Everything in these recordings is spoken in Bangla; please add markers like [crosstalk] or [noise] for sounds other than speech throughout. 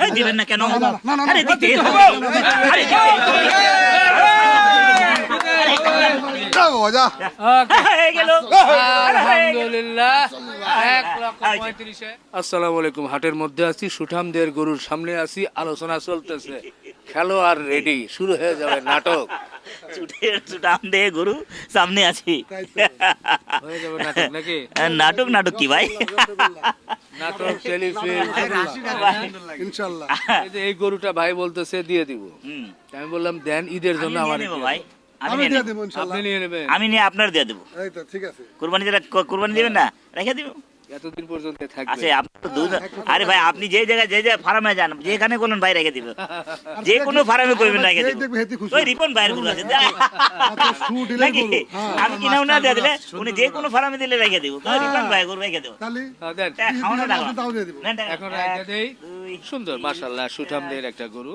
এই দিবেন না কেন আরে দিতে হবে। আরে মজা হয়ে গেল আলহামদুলিল্লাহ এক লক্ষ পঁয়ত্রিশে আসসালামু আলাইকুম হাটের মধ্যে আছি সুঠামদের গরুর সামনে আছি আলোচনা চলতেছে খেলোয়াড় রেডি শুরু হয়ে যাবে নাটক ছুটাম দে গুরু সামনে আছি হয়ে যাবে নাটক নাকি নাটক নাটক কি ভাই নাটক টেলিফিল্ম এই গরুটা ভাই বলতেছে দিয়ে দিব। হুম। আমি বললাম দেন ঈদের জন্য আমার ভাই। আমি নিয়ে দিয়ে নেব। দেবো ইনশাল্লাহ। আপনি নিয়ে নেবেন। আমি নিয়ে আপনার দিয়ে দেবো। এই তো ঠিক আছে। কুরবানি দিলে কুরবানি দিবেন না? রেখে দিব এতদিন পর্যন্ত থাকবে। আচ্ছা আপনি তো দুধ আরে ভাই আপনি যে জায়গায় যে যে ফার্মে যান যেখানে করলেন ভাই রেখে দিব। যে কোনো ফার্মে করবেন রেখে যেই দিব। দেখবে হেতি খুশি। ওই রিপন ভাইয়েরগুলো আছে যা। শু দিলেই নাকি? হ্যাঁ। আমি কিনাও না দিয়ে দিলে? উনি যে কোনো ফার্মে দিলে রেখে দিব। তো রিপন ভাই গরু রেখে দেবো। তাহলে হ্যাঁ, খাওয়ানো। এখন দেই। সুন্দর মাশাআল্লাহ সুঠামদের একটা গরু।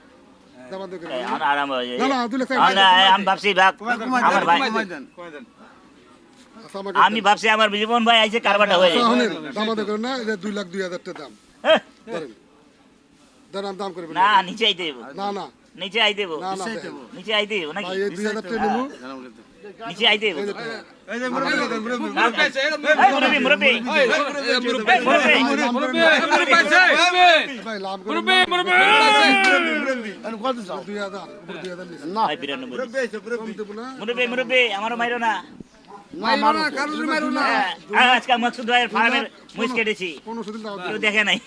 আমি ভাবছি আমার আমি ভাবছি আমার জীবন ভাই আইছে কারবাটা হয়ে যায় দামাদে না এটা দুই লাখ দুই হাজার দাম ধরেন দাম দাম না নিচে আইতে না না। নিচে আইতে দেবো নিচে আইতে দেবো নাকি নিচে আইতে দেবো আমারও মাইরো না হ্যাঁ, আজকে মাকসুদ ভাইয়ের ফার্মের মুইস কেটেছি কেউ দেখে নাই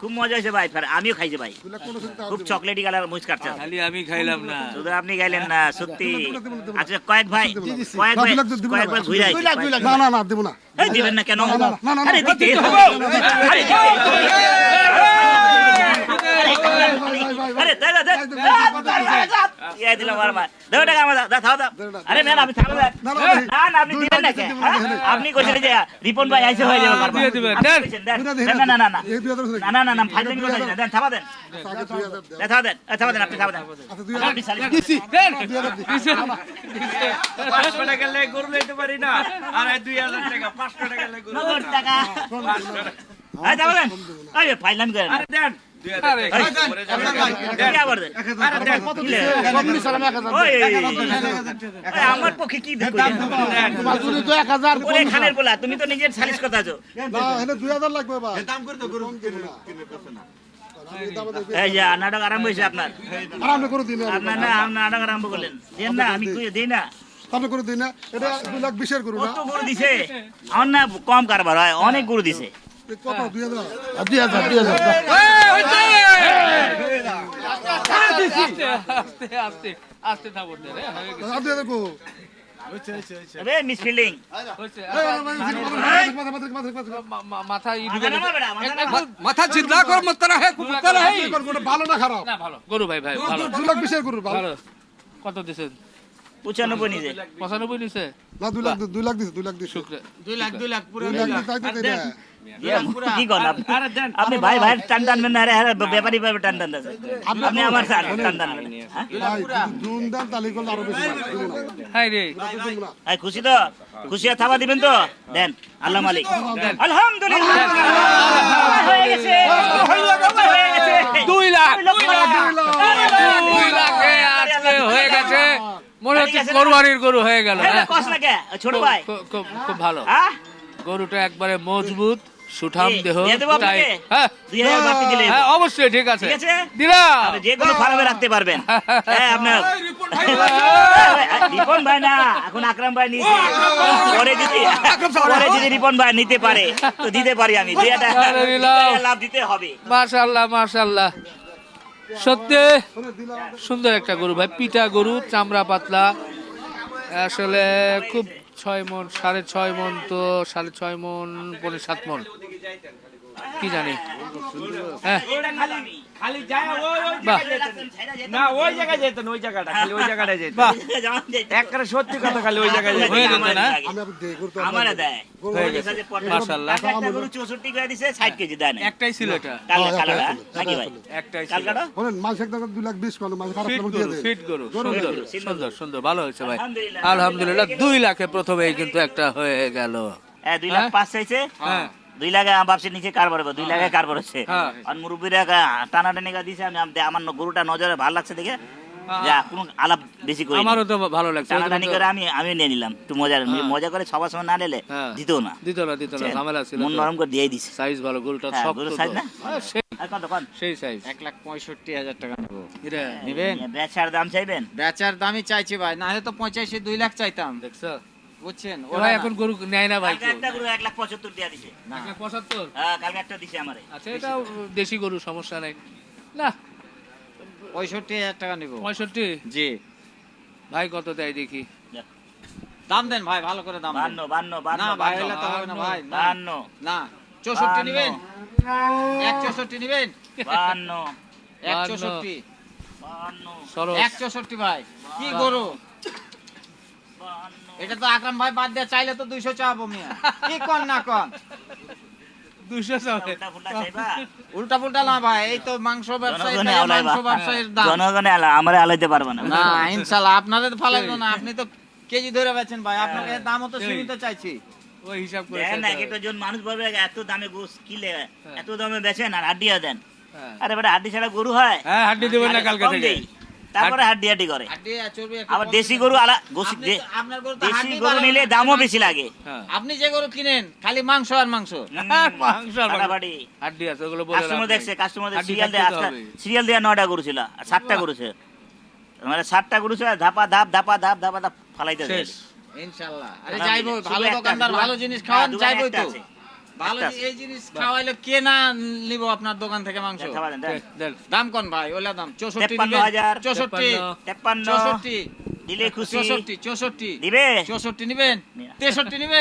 খুব মজা হয়েছে ভাই ফার- আমিও খাইছি ভাই খুব চকলেটি কালার মুইস কাটছে খালি আমি খাইলাম না শুধু আপনি গাইলেন না সত্যি আচ্ছা কয়েক ভাই কয়েক ভাই কয়েক ভাই। ঘুরে না না না দেবো না দিবেন না কেন আরে দিতে হবে। আরে। আরে দে দে দে ইয়ে দিলাম আর মা দাও টাকা আমার দাও দাও দাও আরে ম্যাম আপনি থামো না, না, না না আপনি দিবেন না হ্যাঁ? আপনি কইছেন যে রিপন ভাই আইসে হয়ে যাবে দিয়ে দিবেন, দেন। দেন। দেন, না না না না না না না না ফাইলিং করতে না দেন থামা দেন দেন দেন থামা দেন থামা দেন আপনি থামা দেন আচ্ছা আপনি সালি দেন পাঁচশো টাকা লেগে গরু লইতে পারি না আর এই দুই হাজার টাকা পাঁচশো টাকা লেগে গরু নগদ টাকা এই থামা দেন এই ফাইলিং করেন আরে দেন আমার পক্ষে কি খানের বলা তুমি তো নিজের সালিশ কথা আছো। দুই হাজার লাগবে দাম করে তো গরু আমি দাম দিয়ে এই যে নাটক আরম্ভ হয়েছে আপনার। আরাম করে দিন আপনার না নাটক আরম্ভ করলেন। দেন না আমি কই দেই না। আপনি করে দিন না। এটা দুই লাখ বিশের করুন না? দিছে? আমার না কম কারবার হয় অনেক গরু দিছে। মাথা চিন্তা কর ভালো না খারাপ গরু ভাই ভাই ভালো লাখ বিশের করুন ভালো কত দিছেন পঁচানব্বই নিজে পঁচানব্বই নিছে না দুই লাখ দুই লাখ দিছে লাখ দিছে লাখ লাখ পুরো কি আপনি? ভাই টান টানবেন না আরে ব্যাপারী ভাবে টান টান আপনি আমার টান টান হ্যাঁ? খুশি তো? খুশি আর থাবা দিবেন তো? দেন আল্লাহ মালিক। আলহামদুলিল্লাহ। হয়ে গেছে। দুই লাখ। দুই লাখ। দুই লাখে। আজকে হয়ে গেছে। মনে হচ্ছে কোরবানির গরু হয়ে গেল হ্যাঁ কে ছোট ভাই। খুব- খুব খুব ভালো। হ্যাঁ? গরুটা একবারে মজবুত। সুঠাম দেহ তাই হ্যাঁ। হ্যাঁ অবশ্যই ঠিক আছে। ঠিক আছে? দিলাম। যে কোনো ফার্মে রাখতে পারবেন। হ্যাঁ আপনার রিপন ভাই না এখন আকরাম ভাই নিয়েছে। পরে যদি পরে যদি রিপন ভাই নিতে পারে তো দিতে পারি আমি। লাভ দিতে হবে। মাশাল্লাহ মাশাল্লাহ সত্যি সুন্দর একটা গরু ভাই। পিটা গরু চামড়া পাতলা। আসলে খুব ছয় মন সাড়ে ছয় মন তো সাড়ে ছয় মন পরে সাত মন। কি জানি? হ্যাঁ। ওটা খালি খালি যায় ওই ওই বাহ। জায়গায় যেতেন। না ওই জায়গায় যেতেন ওই জায়গাটা খালি ওই জায়গাটায় যেতেন। একবারে সত্যি কথা খালি ওই জায়গায় যেতেন। হয়ে যেত না? আমি আপনি দিয়ে করতে আমারে দেয়। মাশাআল্লাহ। একটা গরু 64 করে দিছে 60 কেজি দেয় একটাই ছিল এটা। কালকে হ্যাঁ, ছিল, নাকি ভাই। একটাই কালকাটা বলেন মাছ একটা দুই লাখ মাছ খারাপ ফিট লাগলে দিয়ে দেয় ফিট গরু। গরু সুন্দর সুন্দর। ভালো হয়েছে ভাই। আলহামদুলিল্লাহ। দুই লাখে প্রথমেই কিন্তু একটা হয়ে গেল। হ্যাঁ 2 লাখ পাঁচ 5 চাইছে হ্যাঁ। দুই লাখে আমার বাপসের নিচে কারবার হবে দুই লাখে কারবার হচ্ছে হ্যাঁ। আর মুরব্বীরা টানা টানি দিছে আমি আমার গরুটা নজরে ভালো লাগছে দেখে যা কোনো আলাপ বেশি করি আমারও তো ভালো লাগছে। টানা টানি করে আমি আমি নিয়ে নিলাম। একটু মজা মজা করে সবার সময় না নিলে হ্যাঁ। দিত না। দিত না দিত না ঝামেলা ছিল মন। নরম করে দিয়ে দিছে। সাইজ ভালো গরুটা হ্যাঁ, শক্ত গরুর না? হ্যাঁ, সেই- সাইজ। এক লাখ পঁয়ষট্টি হাজার টাকা নেব। নেবেন? বেচার দাম চাইবেন? বেচার দামই চাইছি ভাই না হলে তো পঁচাশি দুই লাখ চাইতাম। দেখছ? বুঝছেন? ওরা এখন গরু নেয় না ভাই একটা গরু এক লাখ পঁচাত্তর দিয়ে দিছে। এক লাখ পঁচাত্তর? হ্যাঁ কালকে একটা দিছে আমারে। আচ্ছা এটা দেশি গরু সমস্যা নাই। না। পঁয়ষট্টি হাজার টাকা নেব। পঁয়ষট্টি? জি। ভাই কত দেয় দেখি। দাম দেন ভাই ভালো করে দাম বান্ন বান্ন বান্ন না ভাই হলে তো হবে না ভাই। বান্ন। না। চৌষট্টি। নেবেন? এক চৌষট্টি নেবেন? বান্ন। এক চৌষট্টি। বান্ন। এক চৌষট্টি ভাই। কি গরু? এটা তো আকরাম ভাই বাদ দিয়ে চাইলে তো দুইশো চাবো মিয়া। কি কন না কন? দুইশো চাবে। উল্টা ফুল্টা চাইবা? উল্টা পুল্টা না ভাই এই তো মাংস ব্যবসায়ী জনগণে তাই আলাইবা। মাংস ব্যবসায়ীর দাম। জনগণে আলা আলাইতে পারবে না। না ইনশাল্লাহ আপনাদের তো না আপনি তো কেজি ধরে বেচেন ভাই আপনাকে দামও তো সীমিত চাইছি। ওই হিসাব করে দেন না চাইতে জন মানুষ বলবে এত দামে গোস কিলে হ্যাঁ। এত দামে বেচেন আর দেন। হ্যাঁ। আরে বেটা হাড্ডি ছাড়া গরু হয়? হ্যাঁ হাড্ডি দেবেন না কালকে থেকে। তারপরে হাড্ডি হাড্ডি করে আবার দেশি গরু আলা দেশি গরু নিলে দামও বেশি লাগে। হ্যাঁ। আপনি যে গরু কিনেন খালি মাংস আর মাংস। [laughs] মাংস আর হাড্ডি আছে ওগুলো বলে কাস্টমার দেখছে সিরিয়াল দেয়। সিরিয়াল দেওয়া নয়টা গরু ছিল আর সাতটা গরু ছিল। মানে সাতটা গরু ছিল ধাপা ধাপ ধাপা ধাপ ধাপা ধাপ ফালাইতে ইনশাআল্লাহ আরে যাইবো ভালো দোকানদার ভালো জিনিস হ্যাঁ, খাওয়ান যাইবো তো। ভালো। এই জিনিস খাওয়াইলে কে না নিব আপনার দোকান থেকে মাংস। দাম কোন ভাই? ওলা দাম। চৌষট্টি নিবেন। চৌষট্টি। চৌষট্টি। দিলে খুশি। চৌষট্টি চৌষট্টি। দিবে? চৌষট্টি নিবেন? নিয়া। তেষট্টি দিবে।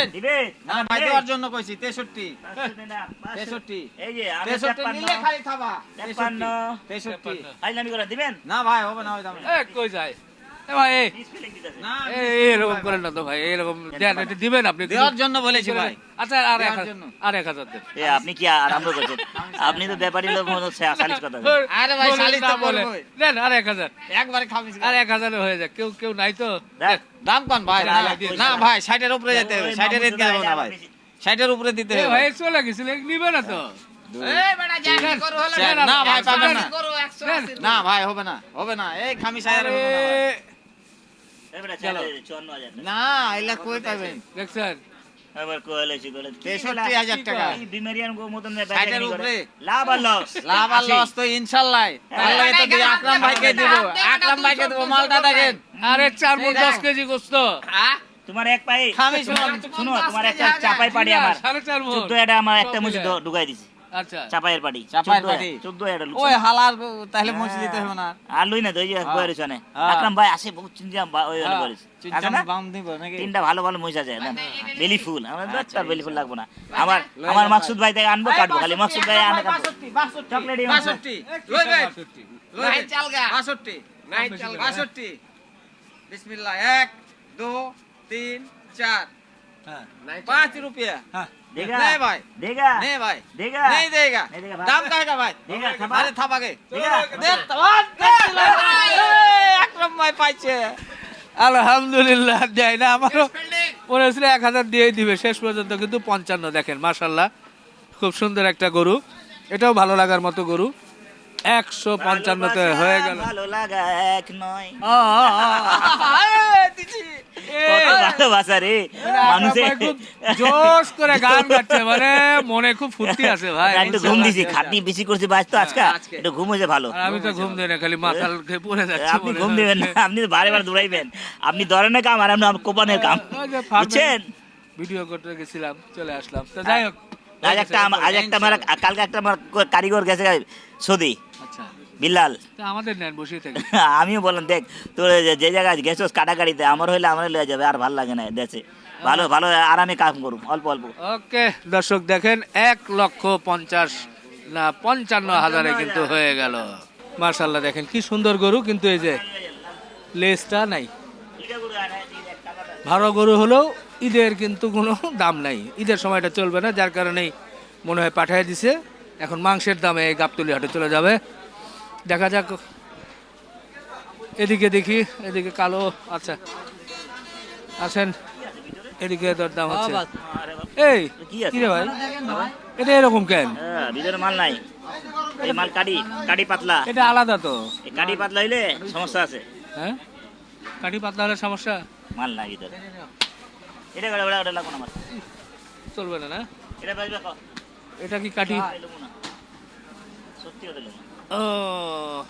না ভাই দেওয়ার জন্য কইছি তেষট্টি। পাঁচশো না, পাঁচশো। তেষট্টি। এই যে আমি তেষট্টি তেপ্পান্ন। নিলে খালি থাবা। তেপ্পান্ন। তেষট্টি। ফাইলামি করে দিবেন? না ভাই হবে না ওই দামে এ, কই যায়? ভাই এরকম করেন না তো ভাই এরকম দিবেন আপনি দেওয়ার জন্য বলেছি ভাই। আচ্ছা আর এক দেওয়ার হাজার- জন্য। আর এক হাজার দেন। আপনি কি আরম্ভ করছেন? আপনি তো ব্যাপারী লোক মনে হচ্ছে সালিশ কথা আরে ভাই, বলেন তো না দেন আর এক হাজার। একবারে খাবিস আর এক হাজারে হয়ে যায় কেউ কেউ নাই তো। দাম কোন ভাই না ভাই ষাটের উপরে যেতে হবে ষাটের না ভাই। ষাটের উপরে দিতে হবে। ভাই চলে গেছিল নিবে না তো। না ভাই পাবেন না। না ভাই হবে না হবে না। এই খামিস হাজার আরে, এবারে চলো। চালে চুয়ান্ন হাজার টাকা। না এলা কই পাবেন? দেখছেন এবার কোয়ালে সে কোয়ালে। কি তেষট্টি বলে? হাজার টাকা। এই বিমারিয়ান গো মতন বেচা ষাটের করে। লাভ আর লস লাভ আর লস তো ইনশাল্লাহ। তার তো দিই, আকরাম ভাইকে দিব। আকরাম ভাইকে দিব। মালটা দেখেন। আরে চার এই দশ দেখো। কেজি তোমার এক পাই শুনো তোমার একটা চাপাই পাড়ি আমার। এটা একটা। ঢুকাই দিছি। ভাই তিনটা ভালো ভালো মানে আমার মাকসুদ ভাই। থেকে আনব কাটবো খালি। মাকসুদ ভাই আনে চকলেট রুপিয়া। হ্যাঁ। देगा नहीं भाई देगा नहीं भाई देगा नहीं देगा नहीं देगा भाई। दाम कहेगा भाई देगा, थपा। अरे थपाके देगा दे तवान दे আকরাম ভাই পাইছে আলহামদুলিল্লাহ দেয় না আমারও মনে হচ্ছিল এক হাজার দিয়ে দিবে শেষ পর্যন্ত কিন্তু পঞ্চান্ন দেখেন মাসাল্লাহ খুব সুন্দর একটা গরু এটাও ভালো লাগার মতো গরু একশো পঞ্চান্নতে হয়ে গেল। ভালো লাগা এক নয়। আ, আ, আ। এ, কত ভালোবাসা রে মানুষে জোশ করে গান গাচ্ছে মানে মনে খুব ফুর্তি আছে ভাই একটু ঘুম দিছি খাটনি বেশি করছি তো আজকে। আজকে। একটু ঘুম হয়েছে ভালো। আমি তো ঘুম দিই না খালি মাথাল খেয়ে পড়ে যাচ্ছে আপনি ঘুম দিবেন না আপনি তো বারে বারে দৌড়াইবেন। আপনি ধরনের কাম আর আপনি কোপানের কাম। ওই বুঝছেন? ভিডিও করতে গেছিলাম চলে আসলাম। তো যাই হোক আজ একটা আম- আজ একটা আমার কালকে একটা আমার কারিগর গেছে সৌদি। আচ্ছা। বিল্লাল। আমাদের নেন বসে থেকে। [laughs] আমিও বললাম দেখ তোর যে- জায়গায় গেছোস কাটাকাটিতে আমার হইলে আমার লয়ে যাবে আর ভালো লাগে না দেশে। ভালো ভালো আরামে কাম করুম অল্প অল্প। ওকে দর্শক দেখেন এক লক্ষ পঞ্চাশ না পঞ্চান্ন হাজারে কিন্তু হয়ে গেল। মার্শাল্লাহ দেখেন কি সুন্দর গরু কিন্তু এই যে লেজটা নাই। ভালো গরু হলেও ঈদের কিন্তু কোনো দাম নাই। ঈদের সময়টা চলবে না যার কারণেই মনে হয় পাঠিয়ে দিছে। এখন মাংসের দামে এই গাবতলি হাটে চলে যাবে। দেখা যাক। এদিকে দেখি এদিকে কালো আচ্ছা। আসেন এদিকে তোর দাম হচ্ছে। এই কি আছে? কি রে ভাই। এটা এরকম কেন? হ্যাঁ, ভিতরে মাল নাই। এই মাল কাটি কাটি পাতলা। এটা আলাদা তো। কাটি পাতলা হইলে সমস্যা আছে। হ্যাঁ? কাঠি পাতলা হলে সমস্যা? মাল নাই ভিতরে। এটা ওটা লাগবো না চলবে না না? এটা বাজবে এটা কি কাঠি লমু না সত্যি ওটা লমু ও।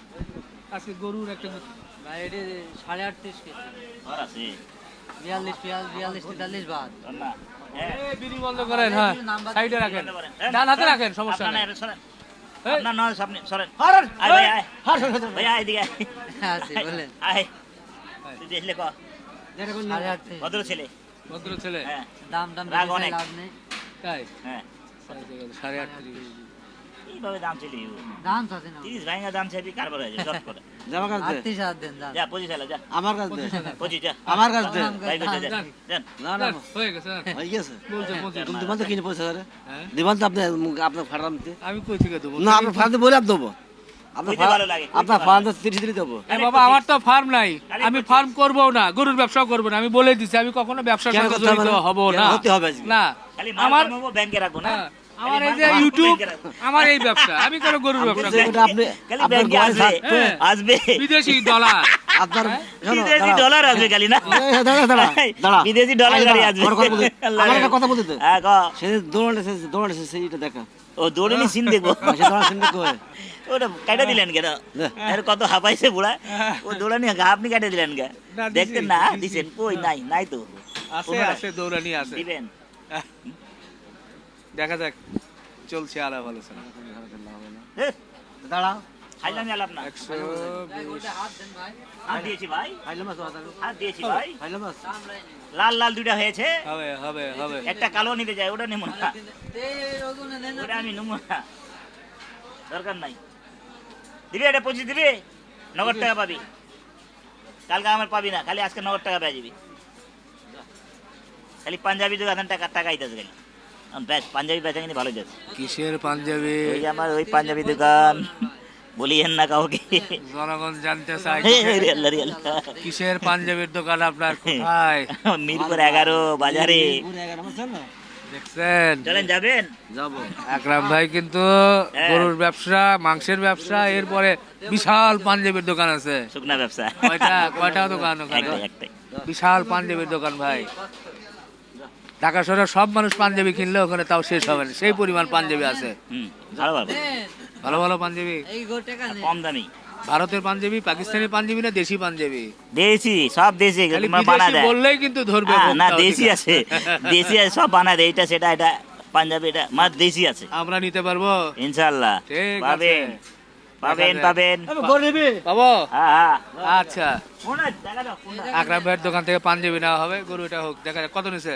আজকে গরুর একটা ভাই এটি সাড়ে আটত্রিশ কেজি। ঘর আছে? বিয়াল্লিশ বিয়াল- বিয়াল্লিশ তেতাল্লিশ বাদ। না। হ্যাঁ। বিড়ি বন্ধ করেন হ্যাঁ। সাইডে রাখেন। ডান হাতে রাখেন সমস্যা নেই। না, সামনে সরেন। ভাই ভাই। বলেন। তুই দেখলে ক? ভদ্র ছেলে। ভদ্র ছেলে। হ্যাঁ। দাম দাম রাগ অনেক। লাভ নেই। তাই? হ্যাঁ। সাড়ে আটত্রিশ। এইভাবে দাম ছিল দাম চাচ্ছে না। তিরিশ ভাঙা দাম চাইবি কারবার হয়েছে চট করে। আটত্রিশ হাজার দেন যা পঁচিশ হাজার যা। আমার কাছে দে। পঁচিশ যা। আমার কাছে দে। ভাই কইছে যা। যান। যান না না। হয়ে গেছে যান। হয়ে গেছে। বলছে বলছে তুমি দিবান তো কিনে পয়সা করে? দিবান তো আপনি আপনার ফাটান আমি কই থেকে দেবো? না আপনার ফাটান বলে আর দেবো। আপনার কইতে ভালো লাগে, কইতে আপনার ভালো ফাটান তো তিরিশ দিলে দেবো। বাবা আমার তো ফার্ম নাই। আমি ফার্ম করব না গরুর ব্যবসাও করব না। আমি বলে দিছি আমি কখনো ব্যবসার কেন সাথে করতে হবে জড়িত না? হব না। হতে হবে না। আমার ব্যাংকে রাখব না? হ্যাঁ, আমার এই যে ইউটিউব আমার এই ব্যবসা। আমি কোনো গরুর ব্যবসা করি আপনি আপনার আসবে। থাকবে হ্যাঁ। আসবে। বিদেশি ডলার। আপনার বিদেশি ডলার আসবে খালি না? দাঁড়া, দাঁড়া, দাঁড়া। বিদেশি ডলার গাড়ি আসবে। আমার। একটা কথা বলতে হ্যাঁ ক। সে সেইটা দেখা। ও দৌড়েনি সিন দেখব। সে দৌড়ান ওটা কাটা দিলেন কেন? আর কত হাঁপাইছে বুড়া। ও দৌড়ানি আপনি কাটে দিলেন কে? দেখতেন না দিছি। দিছেন। কই নাই নাই তো। আছে কোথায়? আছে দৌড়ানি আছে। দিবেন। দেখা যাক চলছে আলাপ আলোচনা। দাঁড়াও। খাইলাম আলাপ না। একশো হাত দেন ভাই হাত দিয়েছি ভাই। হাত দিয়েছি ভাই। লাল লাল দুইটা হয়েছে। হবে হবে হবে। একটা কালো নিতে যায় ওটা নেব না। ওটা আমি নেব না। দরকার নাই। দিবি এটা পঁচিশ দিবি? নগদ টাকা পাবি। কালকে আমার পাবি না খালি আজকে নগদ টাকা পেয়ে যাবি। খালি পাঞ্জাবি দোকান টাকা টাকা আইতেছে খালি। পাঞ্জাবি বেচা কিনি ভালো যাচ্ছে। কিসের পাঞ্জাবি? ওই যে আমার ওই পাঞ্জাবি দোকান বলিয়েন না কাউকে। জনগণ জানতে চায় কিসের-। পাঞ্জাবির দোকান আপনার কোথায়? মিরপুর এগারো বাজারে? দেখছেন? চলেন যাবেন? যাব। আকরাম ভাই কিন্তু হ্যাঁ। গরুর ব্যবসা মাংসের ব্যবসা এরপরে বিশাল পাঞ্জাবির দোকান আছে। শুকনা ব্যবসা। কয়টা কয়টা দোকান ওখানে? বিশাল পাঞ্জাবির দোকান ভাই। ঢাকা শহরে সব মানুষ পাঞ্জাবি কিনলে ওখানে তাও শেষ হবে না। সেই পরিমাণ পাঞ্জাবি আছে। হুম ভালো ভালো। ভালো ভালো পাঞ্জাবি। কম দামি। ভারতের পাঞ্জাবি পাকিস্তানি পাঞ্জাবি না দেশি পাঞ্জাবি? দেশি সব দেশি বানা দেয়। বললেই কিন্তু ধরবে হ্যাঁ, না দেশি আছে দেশি আছে সব বানা দেয় এটা সেটা এটা পাঞ্জাবি এটা মার দেশি আছে। আমরা নিতে পারব? ইনশাল্লাহ পাবেন পাবেন পাবেন। পাবো? হ্যাঁ হ্যাঁ। আচ্ছা? আকরাম ভাইয়ের দোকান থেকে পাঞ্জাবি নেওয়া হবে গরু এটা হোক। দেখা যাক কত নিছে?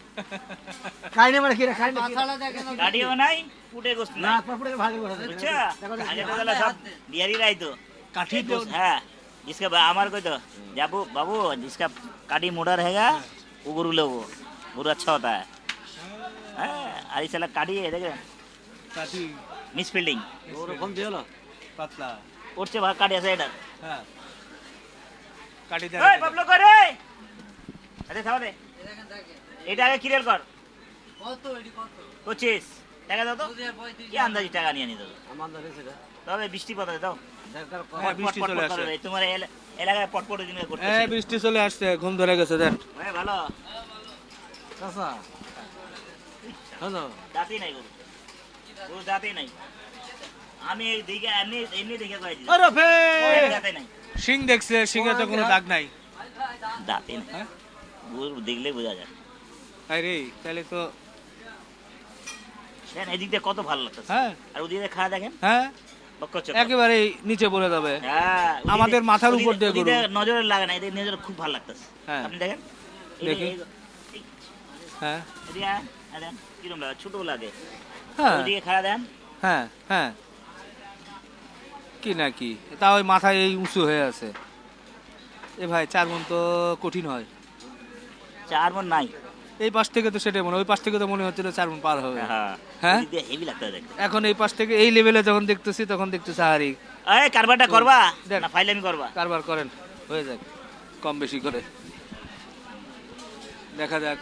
খাইনি মানে কি খাই না গাড়িও নাই পুটে গোস না পুটে ভাগে বসে। আচ্ছা আগে তো গেল সব বিয়ারি রাই তো। কাঠি তো। হ্যাঁ जिसका আমার কই তো যাবু বাবু जिसका কাডি মোড়া रहेगा ও গুরু लोग গুরু আচ্ছা হতা হ্যাঁ।, হ্যাঁ আর ইসলে কাডি है देख মিস ফিল্ডিং ওরকম যে হলো? পাতলা। করছে ভাগ কাটি আছে এটা। হ্যাঁ। কাটি দে এই করে আরে থামা দে এটা আগে ক্লিয়ার কর। কত এটি কত? পঁচিশ। টাকা দাও তো। কি আন্দাজি টাকা নিয়ে নিত আমার সেটা তবে বৃষ্টি পড়ে দাও হ্যাঁ, বৃষ্টি চলে করে আসে। তোমার এলাকায় পটপট দিনে করতে এই বৃষ্টি চলে আসছে ঘুম ধরে গেছে দেন ভালো। চাচা। হ্যালো। দাঁতই নাই গরু। গরু দাঁতই নাই। আমি এই দিকে এমনি এমনি দেখে কয়েছি আরে ফে! দাঁতে নাই। সিং দেখছে সিংহে তো কোনো দাগ নাই। দাঁতই নাই। হ্যাঁ? গরু দেখলে বোঝা যায়। আরে তাহলে তো দেখেন এদিক দিয়ে কত ভালো লাগতেছে। হ্যাঁ। আর ওদিকে খাওয়া দেখেন। হ্যাঁ। একেবারে নিচে পড়ে যাবে। হ্যাঁ আমাদের মাথার উপর দিয়ে গরু। নজরে লাগে না এদের নজরে খুব ভালো লাগতেছে। হ্যাঁ। আপনি দেখেন? দেখি। হ্যাঁ। এদিকে কিরম লাগে? ছোট লাগে। হ্যাঁ। ওদিকে খাওয়া দেন। হ্যাঁ হ্যাঁ। কি না কি? তা ওই মাথায় এই উঁচু হয়ে আছে। এ ভাই চার মন তো কঠিন হয়। চার মন নাই। এই পাশ থেকে তো সেটাই মনে হয়, ওই পাশ থেকে তো মনে হচ্ছিল চার মন পার হবে। হ্যাঁ। হ্যাঁ? এখন এই পাশ থেকে এই লেভেলে যখন দেখতেছি তখন দেখতেছি হারি। এই কারবারটা করবা। না ফাইলামি করবা? কারবার করেন। হয়ে যাক কম বেশি করে। দেখা যাক।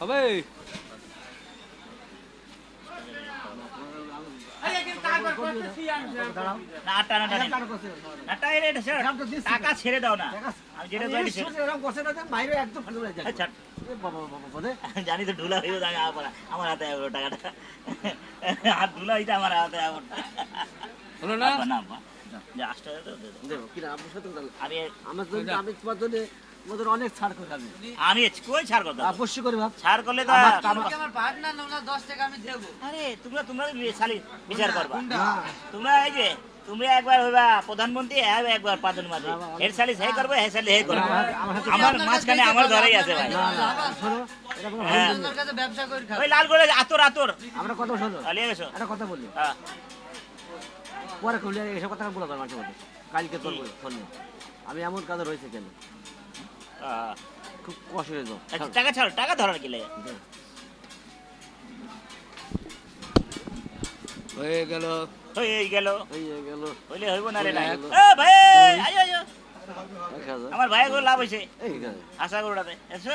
হবে? আটটা। টাকা ছেড়ে দাও না। আমি যেটা কই দিছি [laughs] জানি তো ঢুলা হইব আমি আমার হাতে আবার টাকাটা। [laughs] আর ঢুলা হইতে আমার হাতে আবার হলো না? না আব্বা। যা, আসতে হবে তো, দে দাও। আমি অনেক ছাড় করে আমি কই ছাড় করে ভাব ছাড় করলে তো আমার পার্টনার না ওনার দশ টাকা আমি দেবো আরে তোমরা তোমরা খালি বিচার করবা তোমরা এই যে তুমি একবার হইবা প্রধানমন্ত্রী আর একবার সালি সেই করবে সালি করবে আমার মাঝখানে আমার ঘরেই আছে ভাই হ্যাঁ ওই লাল করে আতর আতর আমরা কথা শোনো চালিয়ে গেছো একটা কথা বলি হ্যাঁ পরে খুলে এসব কথা বলা মাঝে মাঝে কালকে তোর আমি এমন কাজ রয়েছে কেন হ্যাঁ। খুব কষ্ট হয়ে আচ্ছা, টাকা ছাড়ো টাকা ধরার কি লাগে। হয়ে গেল। হয়ে গেল। এই গেল। হইলে হইব না রে না হ্যাঁ। এ ভাই আমার ভাই গো লাভ হইছে আশা করুটাতে এসো।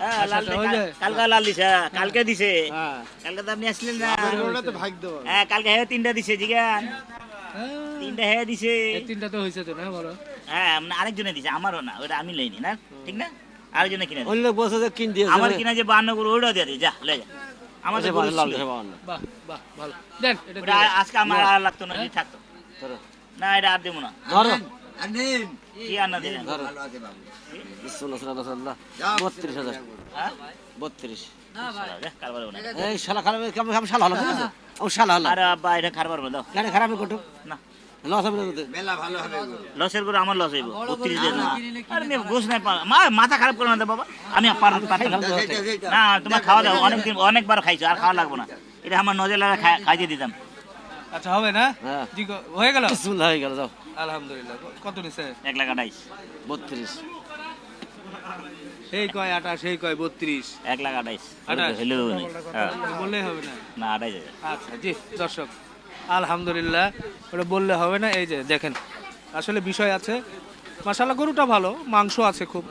হ্যাঁ লাল আচ্ছা, হয়ে যায়? কালকে লাল দিছে হ্যাঁ, কালকে দিছে। হ্যাঁ। কালকে তো আপনি আসলেন না। ভাগ হ্যাঁ কালকে হ্যাঁ তিনটা দিছে জিগান তিনটা হ্যাঁ দিছে। তিনটা তো হয়েছে তো না বলো। হ্যাঁ মানে আরেকজনে দিছে আমারও না ওটা আমি লইনি না ঠিক না আরেকজনে কিনে অন্য যে কিন দিয়েছে আমার কিনা যে বান্ন গরু ওটাও দিয়ে যা লে যা আমার আচ্ছা, তো গরু লাল ছিল। বাহ বাহ ভালো দেন এটা আজকে আমার আর লাগতো না থাকতো না এটা আর দেবো না ধরো কি আর না দিলেন ধরো বিসমিল্লাহ সাল্লাল্লাহু আলাইহি ওয়াসাল্লাম বত্রিশ হাজার হ্যাঁ বত্রিশ না ভাই যা, কারবার হবে না এই শালা খারাপ কেমন শালা হলো আমার শালা হলো আরে আব্বা এটা হবে দাও গাড়ি খারাপ করতো না লস হবে না তোদের। লসের করে আমার লস হইব বত্রিশ দিন আরে আমি গোস নাই মা মাথা খারাপ করে না বাবা। আমি পার- পারতাম না। না তোমার খাওয়া দাও অনেকদিন অনেকবার খাইছো আর খাওয়া লাগবে না। এটা আমার নজর খাইয়ে দিতাম। আচ্ছা হবে না? হ্যাঁ। জি হয়ে গেল? বিসমিল্লাহ হয়ে গেল যাও। আলহামদুলিল্লাহ। কত নিছে? লাখ সেই কয় আঠাশ সেই কয় বত্রিশ। এক লাখ বললেই হবে না। না আঠাইশ হাজার। আচ্ছা জি দর্শক। আলহামদুলিল্লাহ। ওটা বললে হবে না, এই যে দেখেন, আসলে বিষয় আছে মশালা গরুটা ভালো, মাংস আছে খুব।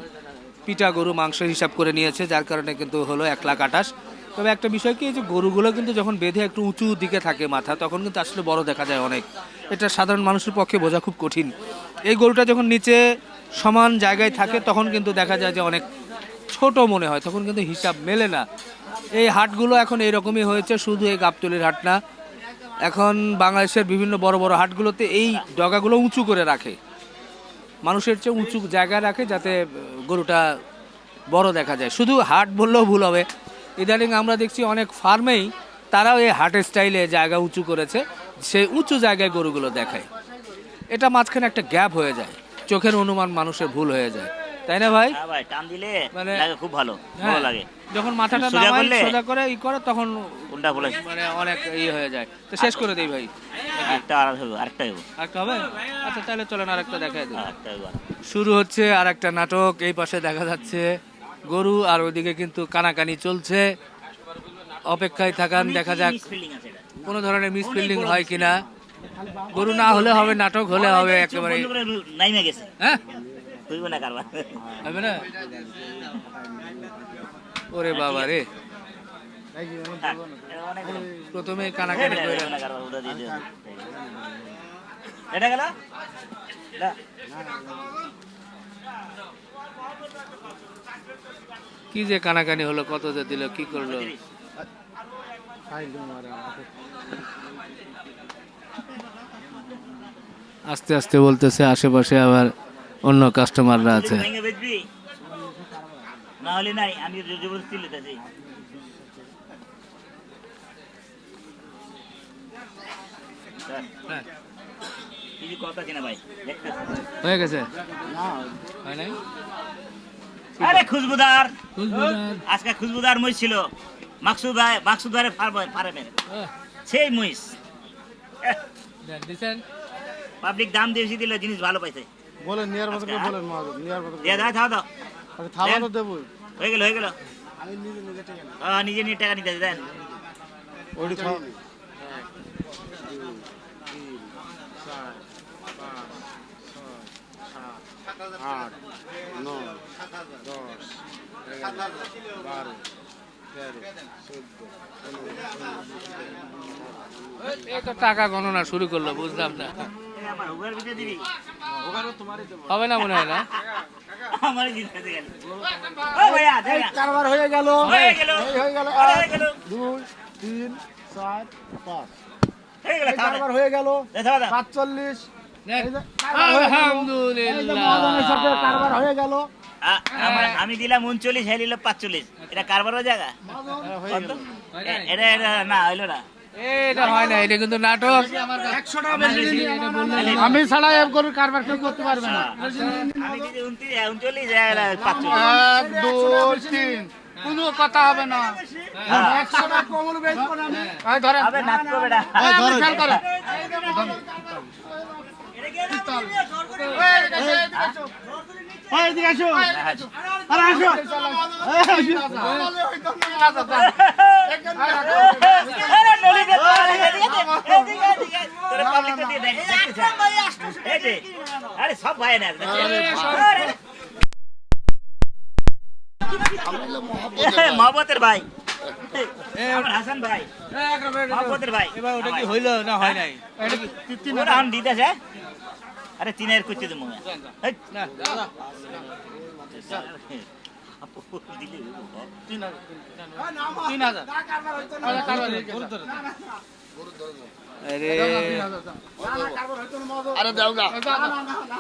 পিটা গরু মাংস হিসাব করে নিয়েছে, যার কারণে কিন্তু হলো এক লাখ আঠাশ। তবে একটা বিষয় কি যে গরুগুলো কিন্তু যখন বেঁধে একটু উঁচু দিকে থাকে মাথা, তখন কিন্তু আসলে বড় দেখা যায় অনেক। এটা সাধারণ মানুষের পক্ষে বোঝা খুব কঠিন। এই গরুটা যখন নিচে সমান জায়গায় থাকে, তখন কিন্তু দেখা যায় যে অনেক ছোট মনে হয়, তখন কিন্তু হিসাব মেলে না। এই হাটগুলো এখন এইরকমই হয়েছে, শুধু এই গাবতলির হাট না। এখন বাংলাদেশের বিভিন্ন বড় বড় হাটগুলোতে এই ডগাগুলো উঁচু করে রাখে। মানুষের চেয়ে উঁচু জায়গায় রাখে যাতে গরুটা বড় দেখা যায়। শুধু হাট বললেও ভুল হবে। ইদানিং আমরা দেখছি অনেক ফার্মেই তারাও এই হাটের স্টাইলে জায়গা উঁচু করেছে, সেই উঁচু জায়গায় গরুগুলো দেখায়। এটা মাঝখানে একটা গ্যাপ হয়ে যায়। চোখের অনুমান মানুষের ভুল হয়ে যায়। তাই না ভাই? হ্যাঁ ভাই টান দিলে মানে- লাগে খুব ভালো ভালো হ্যাঁ, লাগে। যখন মাথাটা নামায় সোজা করে ই করে তখন উল্টা বলে? মানে অনেক ইয়ে হয়ে যায়। তো শেষ করে দেই ভাই। একটা আর হইব আরেকটা হইব আরেকটা হবে? আচ্ছা তাহলে চলেন আরেকটা দেখাই দিই। আরেকটা শুরু হচ্ছে আর একটা নাটক এই পাশে দেখা যাচ্ছে গরু আর ওইদিকে কিন্তু কানাকানি চলছে। অপেক্ষায় থাকান দেখা যাক কোনো ধরনের মিসফিল্ডিং হয় কিনা। গরু না হলে হবে নাটক হলে হবে একেবারে নাইমে গেছে। হ্যাঁ? হইব না কারবার হবে না ওরে বাবা রে প্রথমে কানাকানি করে। এটা গেল কি যে কানাকানি হলো কত যে দিল কি করল আস্তে আস্তে বলতেছে আশেপাশে আবার অন্য কাস্টমাররা আছে। হয়ে গেছে? আরে খুশবুদার। আজকে খুশবুদার মহিষ ছিল। মাকসুদ ভাই মাকসুদ ভাই ফার্মের আহ, সেই মহিষ। পাবলিক দাম দিয়ে দিলে জিনিস ভালো পাইছে। বলেন নিয়ার মতো করে বলেন মহাজন নিয়ার মতো দিয়ে দাও খাওয়া দাও। করে থাবা তো দেবো হয়ে গেল হয়ে গেল। হ্যাঁ নিজে নিজে টাকা নিতে দেন। ওইটি থাবা আট নয় দশ এগারো বারো টাকা গণনা শুরু করল বুঝলাম না। হবে না মনে হয় না। কারবার হয়ে গেল। হয়ে গেল। হয়ে গেল। আরে হয়ে গেল। দুই তিন চার পাঁচ। হয়ে। কারবার হয়ে গেল। সাতচল্লিশ। কারবার হয়ে গেল। আমি দিলাম উনচল্লিশ হ্যাঁ নিলাম পাঁচচল্লিশ। এটা কারবারও জায়গা? এটা না হইল না। এটা হয় না এটা কিন্তু নাটক আমি ছাড়া এর গরুর কারবার কেউ করতে পারবে না এক দুই তিন কোনো কথা হবে না একশো টাকা কমল আমি ধরেন খেয়াল আরে সব ভাই না আরে। ভাই আমার হাসান ভাই মহব্বতের ভাই ওটা কি হইল না হয় নাই আম দিতেছে আরে তিনের কুচি দেবো এই। দিলে হইবো। আরে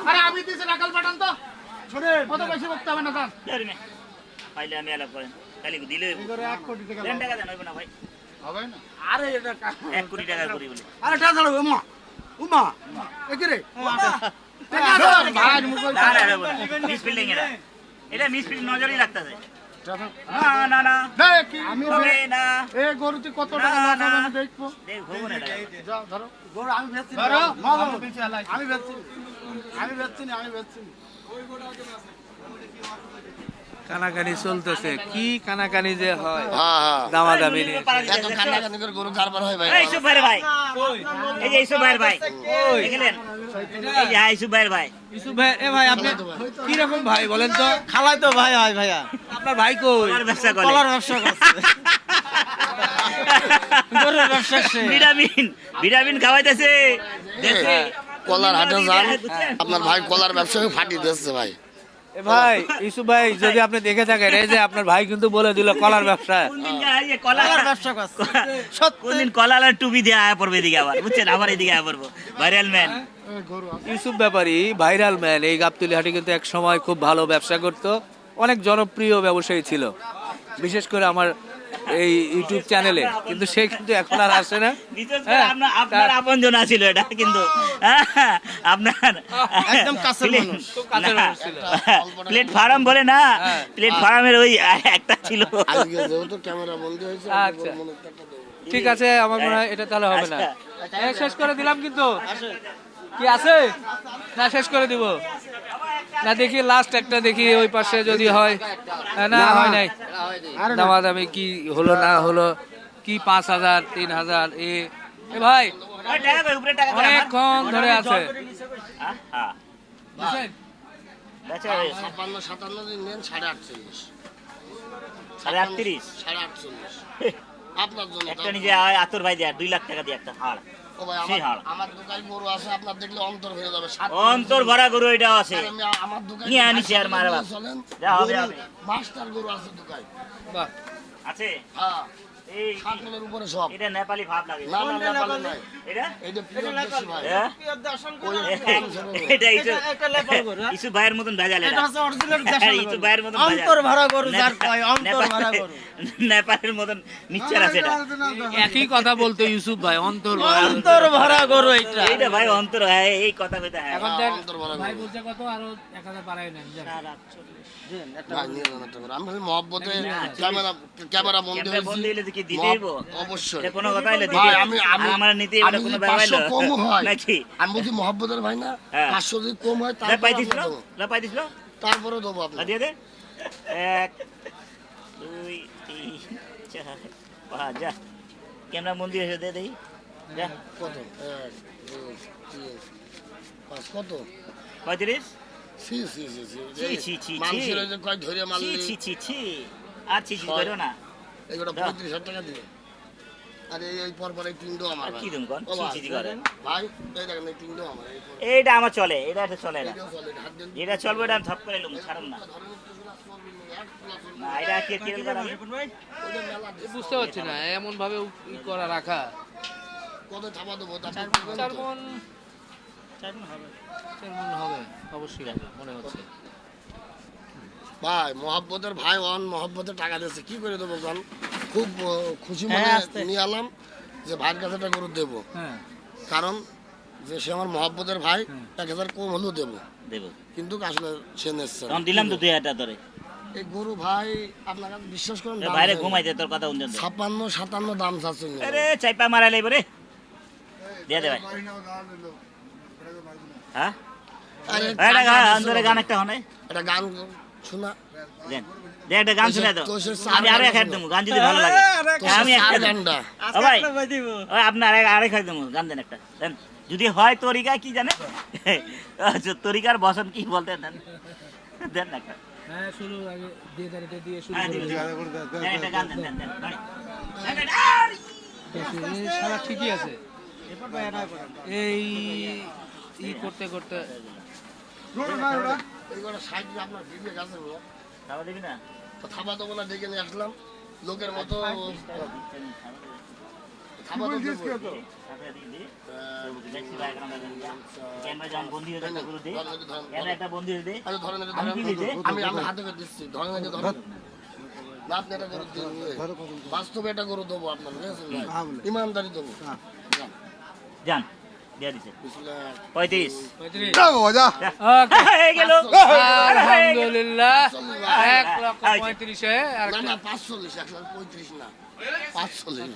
আরে আমি দিছি নাকাল পাঠান তো। শুনেন। কত বেশি বলতে হবে না। দান পাইলে আমি আলাপ করেন। তাহলে দিলে এক কোটি টাকা দেন টাকা দেন হইবো না ভাই। হবে না। আরে এটা এক কোটি টাকা করি বলে। আরে টাকা উমা। একি রে ভাই মুখ না না হইবো না মিস ফিল্ডিং এটা এটা মিস ফিল্ডিং নজরই লাগতেছে আমি কানাকানি চলতেছে। কি কানাকানি যে হয়। এত? করে গরু কারবার হয় ভাই। ভাই। এই যে ভাই। দেখলেন এই যে হ্যাঁ ইসুফ ভাই। ইসু ভাই এ ভাই আপনি কি রকম ভাই বলেন তো? খালাই তো ভাই হয় ভাইয়া। আপনার ভাই কই? কলার ব্যবসা করে। কলার ব্যবসা করছে। Vitamin vitamin খাওয়াইতেছে। কলার হাটে যান। আপনার ভাই কলার ব্যবসা ফাটিয়ে দিচ্ছে ভাই। ভাই ইসু ভাই যদি আপনি দেখে থাকেন এই যে আপনার ভাই কিন্তু বলে দিল কলার ব্যবসা। কোনদিন যায় এই কলা ব্যবসা করছে। কোনদিন কলার আর টুপি দিয়ে আয়া পড়বে এদিকে আবার বুঝছেন? আবার এদিকে আয়া পড়ব। Viral man Yusuf Bepari viral man এই গাবতলি হাটে কিন্তু এক সময় খুব ভালো ব্যবসা করত। অনেক জনপ্রিয় ব্যবসায়ী ছিল। বিশেষ করে আমার এই ইউটিউব চ্যানেলে কিন্তু সে কিন্তু এখন আর আসে না। হ্যাঁ, আপনার আপনার আপন জনা ছিল এটা কিন্তু। হ্যাঁ, আপনার একদম কাছের মানুষ। খুব কাছের মানুষ ছিল। প্ল্যাটফর্ম বলে না হ্যাঁ। প্ল্যাটফর্মের ওই একটা ছিল। আজকে যেহেতু ক্যামেরা বন্ধ হয়েছে আচ্ছা। ঠিক আছে আমার মনে হয় এটা তাহলে হবে না। আচ্ছা। শেষ করে দিলাম কিন্তু। কি আছে? না শেষ করে দিব। না দেখি লাস্ট একটা দেখি ওই পাশে যদি হয়। না হয় নাই। দামাদামি কি হলো না হলো কি পাঁচ হাজার তিন হাজার এ এ ভাই? অনেকক্ষণ ধরে আছে। হ্যাঁ, হ্যাঁ। বেচা হয়েছে। ছাপ্পান্ন সাতান্ন নেন সাড়ে আটচল্লিশ। সাড়ে আটত্রিশ সাড়ে আটচল্লিশ। [laughs] আপনার জন্য একটা নিজে আতর ভাই দেয় দুই লাখ টাকা দিয়ে একটা হাড় ও ভাই। আমার আমার দোকানে গরু আছে আপনার দেখলে অন্তর যাবে সাত অন্তর ভরা গরু এটা আছে। আর আমি আমার দোকানে নিয়ে আনিছি আর মারে চলেন। যা হবে, গরু, হবে। মাস্টার গরু আছে দোকানে। বাহ। আছে? হ্যাঁ। এই সাতলের উপরে সব এটা নেপালি ভাব লাগে না না নেপালে নাই এটা এইটা পিওর দেশি ভাই হ্যাঁ? ওই এটা ইসু ইসু ভাইয়ের মতন ভেজাল এটা ইসু ভাইয়ের মতন ভেজাল। অন্তর ভরা গরু যার কয়, অন্তর ভরা গরু। নেপালের মতন মিক্সচার আছে এটা একই কথা বলতে ইউসুফ ভাই অন্তর ভরা। অন্তর ভরা গরু এইটা এইটা ভাই অন্তর হয় এই কথা কইতে হয় এখন দেখ অন্তর ভরা ভাই বলছে কত আরও এক হাজার বাড়াই নেন যান। ভাই, নিয়ে যান একটা করে। আমি খালি মহব্বতে ক্যামেরা ক্যামেরা বন্ধ ক্যামেরা বন্ধ হয়েছি হইলে তো কি দিতেই হইব? অবশ্যই এটা কোনো কথা হইলে ভাই দিতে আমি আমি আর আমার নিতে আমি এটা কোনো যদি ব্যাপার 500 হইল? কম হয় নাকি আমি বলছি মহব্বতের ভাই না হ্যাঁ। হয়। তারপরে দেবো। আপনার দে। এক দুই তিন চার পাঁচ যা ক্যামেরা মন্দির এসে দে দেই। যা। কত? এক দুই তিন পাঁচ কত? পঁয়ত্রিশ। ছি ছি ছি ছি ছি, ছি, ছি, মানুষের যে কয় ধরে মারলি ছি ছি ছি আর ছি ছি করো না। এগুলো দাও। টাকা দিয়ে আর এই এই পর পর এই আমার কি দিম কোন? ছি ছি ছি করে। ভাই এই দেখেন এই তিনটো আমার এইটা আমার চলে এটা একটা চলে না। এটা। এটা চলবে এটা আমি থপ করে লুম ছাড়ুন না। এটা কে কিরল করা। বুঝতে পারছি না এমন ভাবে ই করা রাখা। কত চাপা দেবো চার মন। হবে অবশ্যই হবে মনে হচ্ছে ভাই মহাব্বতের ভাই অন মহাব্বতের টাকা দিয়েছে কি করে দেবো গান খুব খুশি হ্যাঁ, মনে নিয়ে আলাম যে ভাইয়ের কাছে একটা গরু দেবো হ্যাঁ কারণ যে সে আমার মহাব্বতের ভাই এক হাজার কম হলেও দেবো দেব কিন্তু আসলে সে নিচ্ছে। দিলাম তো দুই হাজার ধরে এই গরু ভাই আপনারা বিশ্বাস করেন বাইরে। ঘুমাইতে তোর কথা উন্নয়ন ছাপ্পান্ন সাতান্ন দাম চাচ্ছে আরে চাইপা মারা লাইব রে দিয়ে দে ভাই হ্যাঁ? আরে এটা গান একটা একটা গান শোনা। দেন। দে একটা গান শুনে দাও। আমি আরও দেবো। যদি ভালো লাগে। আমি একটা ভাই ওই দেবো। গান দেন একটা। দেন। যদি হয় তরিকা কি জানে [laughs] আচ্ছা, তরিকার বসন কি বলতে দেন? দেন না একটা। হ্যাঁ শুরু আগে দিয়ে দেন দিয়ে শুরু করে দিন, দিন। দিন। দেন, একটা গান দেন দেন দেন ভাই। ঠিকই আছে। এই ই করতে করতে। বলো? থাবা দেবো না? ডেকে নিয়ে আসলাম। লোকের মতো হয়ে হয়ে বাস্তবে এটা গরু দেবো আপনার ইমানদারি দেবো। যান। দিয়ে দিছে। পঁয়ত্রিশ। হয়ে গেল। আলহামদুলিল্লাহ। এক লক্ষ পঁয়ত্রিশে আর না না পাঁচচল্লিশ একশো পঁয়ত্রিশ না। পাঁচচল্লিশ।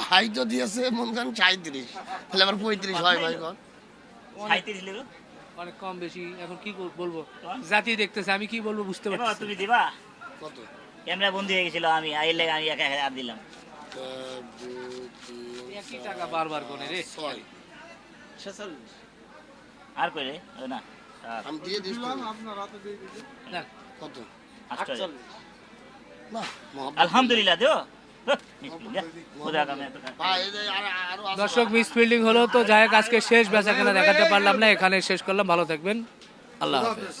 ভাই তো দিয়েছে মন করেন সাঁত্রিশ তাহলে আবার পঁয়ত্রিশ হয় ভাই সাঁত্রিশ লেগো অনেক কম বেশি। এখন কি বলব? জাতি দেখতেছে আমি কি বলব বুঝতে পারছি তুমি দিবা? কত? ক্যামেরা বন্দি হয়ে গেছিল আমি আইলে আমি এক হাজার দিলাম। এক, একই টাকা বারবার করে রে। ছয়। আর কই রে না আমি দিয়ে না, কত? আটচল্লিশ। না আলহামদুলিল্লাহ দেও। দর্শক মিস ফিল্ডিং হলো তো যাই হোক আজকে শেষ বেচা কেনা দেখাতে পারলাম না এখানে শেষ করলাম। ভালো থাকবেন। আল্লাহ হাফেজ।